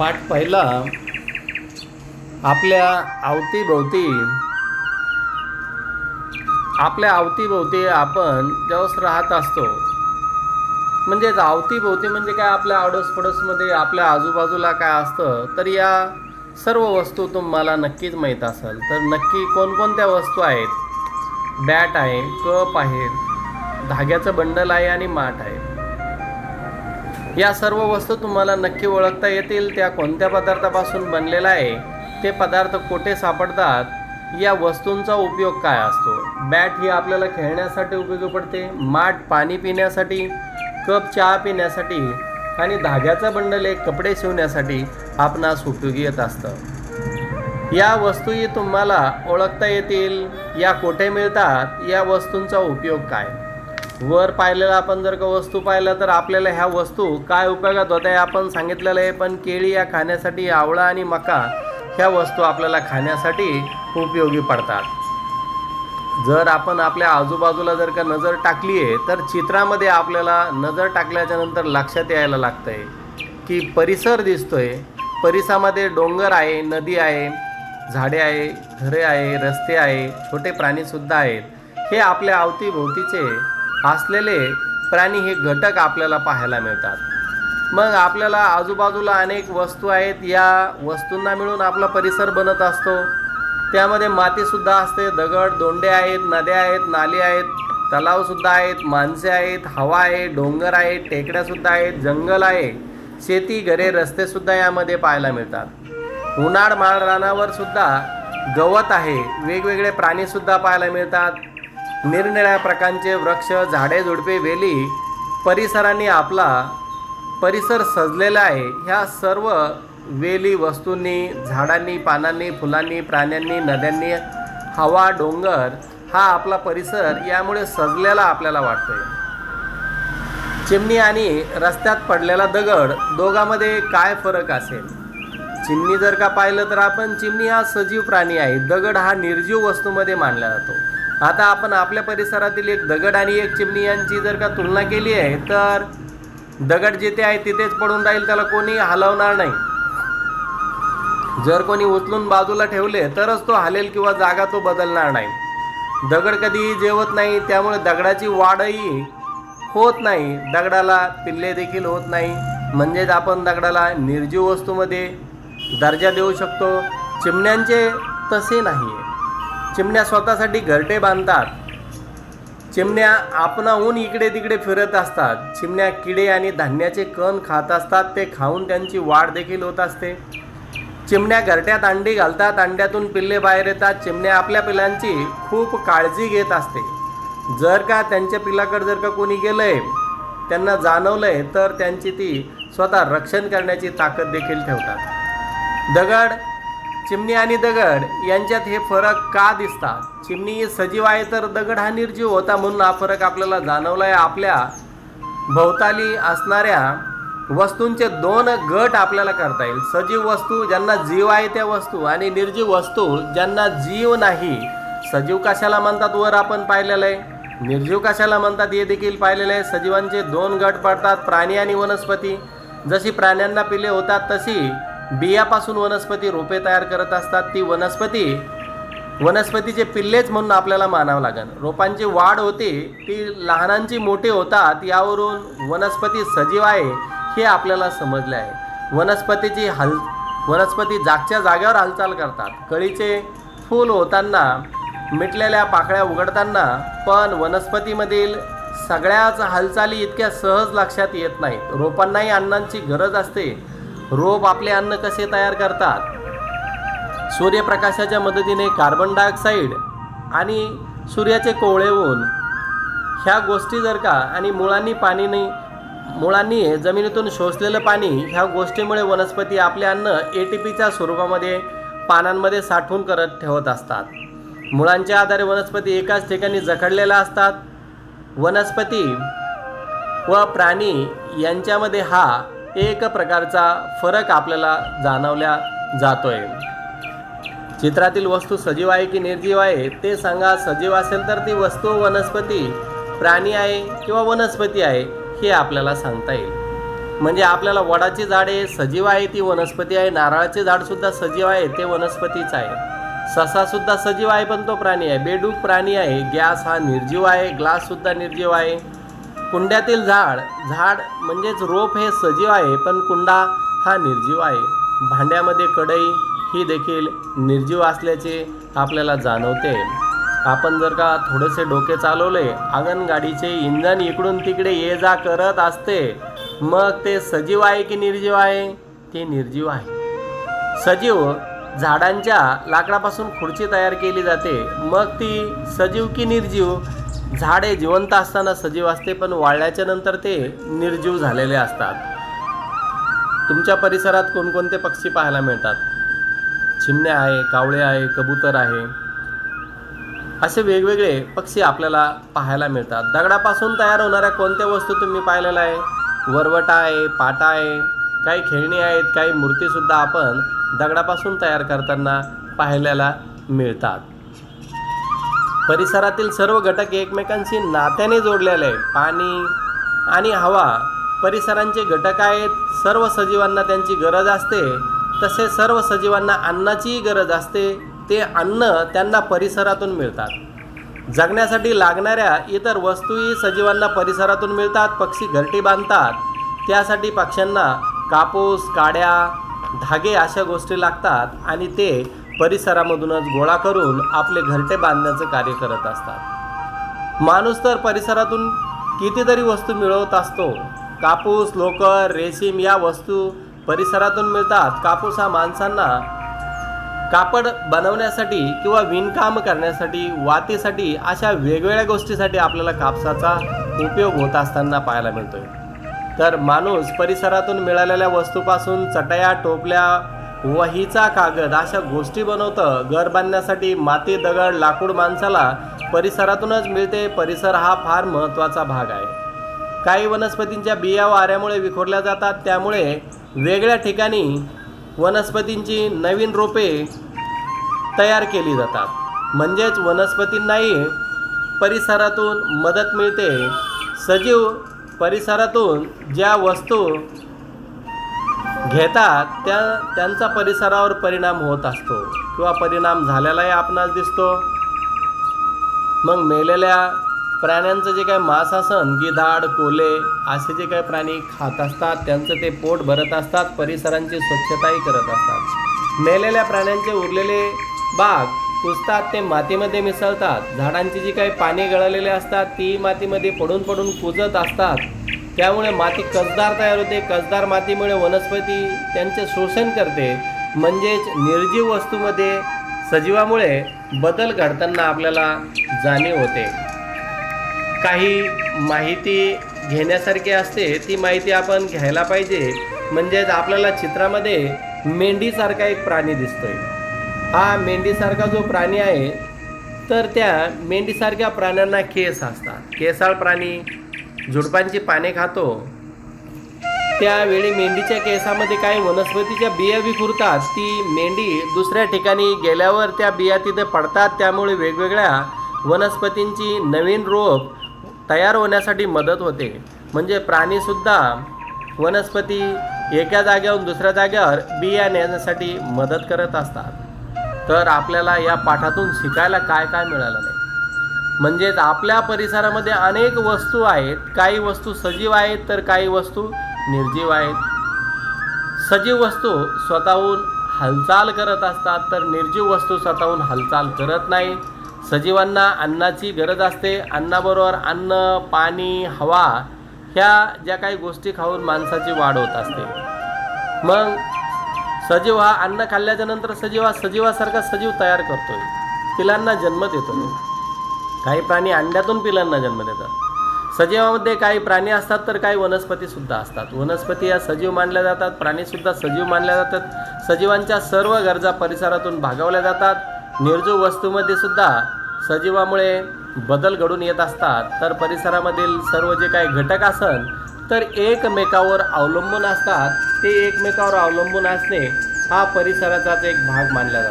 पाठ पहिला आपल्या अवतीभोवती आपल्या अवतीभोवती आपण ज्यावेळेस राहत असतो. म्हणजेच अवतीभोवती म्हणजे काय? आपल्या आडोसपडोसमध्ये आपल्या आजूबाजूला काय असतं? तर या सर्व वस्तू तुम्हाला नक्कीच माहीत असेल. तर नक्की कोणकोणत्या वस्तू आहेत? बॅट आहे कप आहे धाग्याचं बंडल आहे आणि माठ आहे. या सर्व वस्तू तुम्हाला नक्की ओळखता येतील. त्या कोणत्या पदार्थापासून बनलेला आहे ते पदार्थ कुठे सापडतात या वस्तूंचा उपयोग काय असतो? बॅट ही आपल्याला खेळण्यासाठी उपयोगी पडते माठ पाणी पिण्यासाठी कप चहा पिण्यासाठी आणि धाग्याचा बंडल एक कपडे शिवण्यासाठी आपणास उपयोगी येत असतं. या वस्तूही तुम्हाला ओळखता येतील या कोठे मिळतात या वस्तूंचा उपयोग काय? वर पाहिलेलं आपण जर का वस्तू पाहिल्या तर आपल्याला ह्या वस्तू काय उपयोगात होत्या हे आपण सांगितलेलं आहे. पण केळी या खाण्यासाठी आवळा आणि मका ह्या वस्तू आपल्याला खाण्यासाठी उपयोगी पडतात. जर आपण आपल्या आजूबाजूला जर का नजर टाकली आहे तर चित्रामध्ये आपल्याला नजर टाकल्याच्या नंतर लक्षात यायला लागतंय की परिसर दिसतोय. परिसरामध्ये डोंगर आहे नदी आहे झाडे आहे घरे आहे रस्ते आहे छोटे प्राणीसुद्धा आहेत. हे आपल्या अवतीभोवतीचे असलेले प्राणी हे घटक आपल्याला पाहायला मिळतात. मग आपल्याला आजूबाजूला अनेक वस्तू आहेत या वस्तूंना मिळून आपला परिसर बनत असतो. त्यामध्ये मातीसुद्धा असते दगड दोंडे आहेत नद्या आहेत नाली आहेत तलावसुद्धा आहेत माणसे आहेत हवा आहे डोंगर आहे टेकड्यासुद्धा आहेत जंगल आहे शेती घरे रस्तेसुद्धा यामध्ये पाहायला मिळतात. उन्हाळ माळ रानावर सुद्धा गवत आहे वेगवेगळे प्राणीसुद्धा पाहायला मिळतात. निरनिळ्या प्रकारचे वृक्ष झाडे झुडपे वेली परिसराने आपला परिसर सजलेला आहे. ह्या सर्व वेली वस्तूंनी झाडांनी पानांनी फुलांनी प्राण्यांनी नद्यांनी हवा डोंगर हा आपला परिसर यामुळे सजलेला आपल्याला वाटतोय. चिमणी आणि रस्त्यात पडलेला दगड दोघांमध्ये काय फरक असेल? चिमणी जर का पाहिलं तर आपण चिमणी हा सजीव प्राणी आहे. दगड हा निर्जीव वस्तूमध्ये मानला जातो. आता आपण आपल्या परिसरातील एक दगड आणि एक चिमणी यांची जर का तुलना केली आहे तर दगड जिथे आहे तिथेच पडून राहील त्याला कोणी हलवणार नाही. जर कोणी उचलून बाजूला ठेवले तरच तो हलेल किंवा जागा तो बदलणार नाही. दगड कधीही जेवत नाही त्यामुळे दगडाची वाढही होत नाही. दगडाला पिल्ले देखील होत नाही. म्हणजेच आपण दगडाला निर्जीव वस्तूमध्ये दर्जा देऊ शकतो. चिमण्यांचे तसे नाही चिमण्या स्वतःसाठी घरटे बांधतात. चिमण्या आपणाहून इकडे तिकडे फिरत असतात. चिमण्या किडे आणि धान्याचे कण खात असतात. ते खाऊन त्यांची वाढ देखील होत असते. चिमण्या घरट्यात अंडी घालतात. अंड्यातून पिल्ले बाहेर येतात. चिमण्या आपल्या पिलांची खूप काळजी घेत असते. जर का त्यांच्या पिलाकडे जर का कोणी गेलंय त्यांना जाणवलंय तर त्यांची ती स्वतः रक्षण करण्याची ताकद देखील ठेवतात. दगड चिमणी आणि दगड यांच्यात हे फरक का दिसतात? चिमणी ही सजीव आहे तर दगड हा निर्जीव होता म्हणून हा फरक आपल्याला जाणवला आहे आपल्या भोवताली असणाऱ्या वस्तूंचे दोन गट आपल्याला करता येईल. सजीव वस्तू ज्यांना जीव आहे त्या वस्तू आणि निर्जीव वस्तू ज्यांना जीव नाही. सजीव कशाला म्हणतात? वर आपण पाहिलेलं आहे. निर्जीव कशाला म्हणतात? हे देखील पाहिलेलं आहे. सजीवांचे दोन गट पडतात प्राणी आणि वनस्पती. जशी प्राण्यांना पिले होतात तशी बियापासून वनस्पती रोपे तयार करत असतात. ती वनस्पती वनस्पतीचे पिल्लेच म्हणून आपल्याला मानावं लागेल. रोपांची वाढ होते ती लहानांची मोठी होतात यावरून वनस्पती सजीव आहे हे आपल्याला समजले आहे. वनस्पतीची हल वनस्पती जागच्या जागेवर हालचाल करतात. कळीचे फूल होताना मिटलेल्या पाकळ्या उघडताना पण वनस्पतीमधील सगळ्याच हालचाली इतक्या सहज लक्षात येत नाहीत. रोपांनाही अन्नांची गरज असते. रोप आपले अन्न कसे तयार करतात? सूर्यप्रकाशाच्या मदतीने कार्बन डायऑक्साईड आणि सूर्याचे कोवळे ऊन. ह्या गोष्टी जर का आणि मुळांनी पाणी नाही मुळांनी जमिनीतून शोषलेलं पाणी ह्या गोष्टीमुळे वनस्पती आपले अन्न ए टी पीच्या स्वरूपामध्ये पानांमध्ये साठवून करत ठेवत असतात. मुळांच्या आधारे वनस्पती एकाच ठिकाणी जखडलेल्या असतात. वनस्पती व प्राणी यांच्यामध्ये हा एक प्रकारचा फरक आपल्याला जाणवल्या जातोय. चित्रातील वस्तू सजीव आहे की निर्जीव आहे ते सांगा. सजीव असेल तर ती वस्तू वनस्पती प्राणी आहे किंवा वनस्पती आहे हे आपल्याला सांगता येईल. म्हणजे आपल्याला वडाची झाडे सजीव आहे ती वनस्पती आहे. नारळाचे झाडसुद्धा सजीव आहे ते वनस्पतीच आहे. ससासुद्धा सजीव आहे पण तो प्राणी आहे. बेडूक प्राणी आहे. गॅस हा निर्जीव आहे ग्लाससुद्धा निर्जीव आहे. कुंड्यातील झाड झाड म्हणजेच रोप हे सजीव आहे पण कुंडा हा निर्जीव आहे. भांड्यामध्ये कढई ही देखील निर्जीव असल्याचे आपल्याला जाणवते. आपण जर का थोडेसे डोके चालवले अंगणगाडीचे इंधन इकडून तिकडे ये जा करत असते मग ते सजीव आहे की निर्जीव आहे? ते निर्जीव आहे. सजीव झाडांच्या लाकडापासून खुर्ची तयार केली जाते मग ती सजीव की निर्जीव? झाडे जिवंत असताना सजीव असते पण वाळल्याच्या नंतर ते निर्जीव झालेले असतात. तुमच्या परिसरात कोणकोणते पक्षी पाहायला मिळतात? चिमण्या आहे कावळे आहे कबूतर आहे. असे वेगवेगळे पक्षी आपल्याला पाहायला मिळतात. दगडापासून तयार होणाऱ्या कोणत्या वस्तू तुम्ही पाहिलेल्या आहे? वरवटा आहे पाटा आहे काही खेळणी आहेत काही मूर्तीसुद्धा आपण दगडापासून तयार करताना पाहायला मिळतात. परिसरातील सर्व घटक एकमेकांशी नात्याने जोडलेले आहेत. पाणी आणि हवा. परिसरांचे घटक आहेत. सर्व सजीवांना त्यांची गरज असते. तसे सर्व सजीवांना अन्नाचीही गरज असते. ते अन्न त्यांना परिसरातून मिळतात. जगण्यासाठी लागणाऱ्या इतर वस्तूही सजीवांना परिसरातून मिळतात. पक्षी घरटी बांधतात. त्यासाठी पक्ष्यांना कापूस काड्या धागे अशा गोष्टी लागतात आणि ते परिसरामधूनच गोळा करून आपले घरटे बांधण्याचं कार्य करत असतात. माणूस तर परिसरातून कितीतरी वस्तू मिळवत असतो. कापूस लोकर रेशीम या वस्तू परिसरातून मिळतात. कापूस हा माणसांना कापड बनवण्यासाठी किंवा विणकाम करण्यासाठी वातीसाठी अशा वेगवेगळ्या गोष्टीसाठी आपल्याला कापसाचा उपयोग होत असताना पाहायला मिळतोय. तर माणूस परिसरातून मिळालेल्या वस्तूपासून चटया टोपल्या वहीचा कागद अशा गोष्टी बनवतं. घर बांधण्यासाठी माती दगड लाकूड माणसाला परिसरातूनच मिळते. परिसर हा फार महत्त्वाचा भाग आहे. काही वनस्पतींच्या बिया वाऱ्यामुळे विखुरल्या जातात. त्यामुळे वेगळ्या ठिकाणी वनस्पतींची नवीन रोपे तयार केली जातात. म्हणजेच वनस्पतींनाही परिसरातून मदत मिळते. सजीव परिसरातून ज्या वस्तू घेतात त्या त्यांचा परिसरावर परिणाम होत असतो किंवा परिणाम झालेलाही आपणास दिसतो. मग मेलेल्या प्राण्यांचं जे काही मांस असन गिधाड कोले असे जे काही प्राणी खात असतात त्यांचं ते पोट भरत असतात परिसरांची स्वच्छताही करत असतात. मेलेल्या प्राण्यांचे उरलेले बाग कुजतात ते मातीमध्ये मिसळतात. झाडांची जी काही पाने गळलेली असतात ती मातीमध्ये पडून पडून कुजत असतात. त्यामुळे माती कसदार तयार होते. कसदार मातीमुळे वनस्पती त्यांचे शोषण करते. म्हणजेच निर्जीव वस्तूमध्ये सजीवामुळे बदल घडताना आपल्याला जाणीव होते. काही माहिती घेण्यासारखी असते. ती माहिती आपण घ्यायला पाहिजे. म्हणजेच आपल्याला चित्रामध्ये मेंढीसारखा एक प्राणी दिसतोय. हा मेंढीसारखा जो प्राणी आहे तर त्या मेंढीसारख्या प्राण्यांना केस असतात. केसाळ प्राणी झुडपांची पाने खातो. त्यावेळी मेंढीच्या केसामध्ये काही वनस्पतीच्या बिया विखुरतात ती मेंढी दुसऱ्या ठिकाणी गेल्यावर त्या बिया तिथे पडतात. त्यामुळे वेगवेगळ्या वनस्पतींची नवीन रोप तयार होण्यासाठी मदत होते. म्हणजे प्राणीसुद्धा वनस्पती एका जागेवरून दुसऱ्या जागेवर बिया नेण्यासाठी मदत करत असतात. तर आपल्याला या पाठातून शिकायला काय काय मिळालं नाही? म्हणजेच आपल्या परिसरामध्ये अनेक वस्तू आहेत. काही वस्तू सजीव आहेत तर काही वस्तू निर्जीव आहेत. सजीव वस्तू स्वतःहून हालचाल करत असतात तर निर्जीव वस्तू स्वतःहून हालचाल करत नाही. सजीवांना अन्नाची गरज असते. अन्नाबरोबर अन्न पाणी हवा ह्या ज्या काही गोष्टी खाऊन माणसाची वाढ होत असते. मग सजीव हा अन्न खाल्ल्याच्या नंतर सजीव हा सजीवासारखा सजीव तयार करतोय. पिलांना जन्म देतोय. काही प्राणी अंड्यातून पिलांना जन्म देतात. सजीवामध्ये काही प्राणी असतात तर काही वनस्पती सुद्धा असतात. वनस्पती या सजीव मानल्या जातात प्राणीसुद्धा सजीव मानल्या जातात. सजीवांच्या सर्व गरजा परिसरातून भागवल्या जातात. निर्जीव वस्तूमध्ये सुद्धा सजीवामुळे बदल घडून येत असतात. तर परिसरामधील सर्व जे काही घटक असन तर एकमेकावर अवलंबून असतात. ते एकमेकावर अवलंबून असणे हा परिसराचाच एक भाग मानला जातो.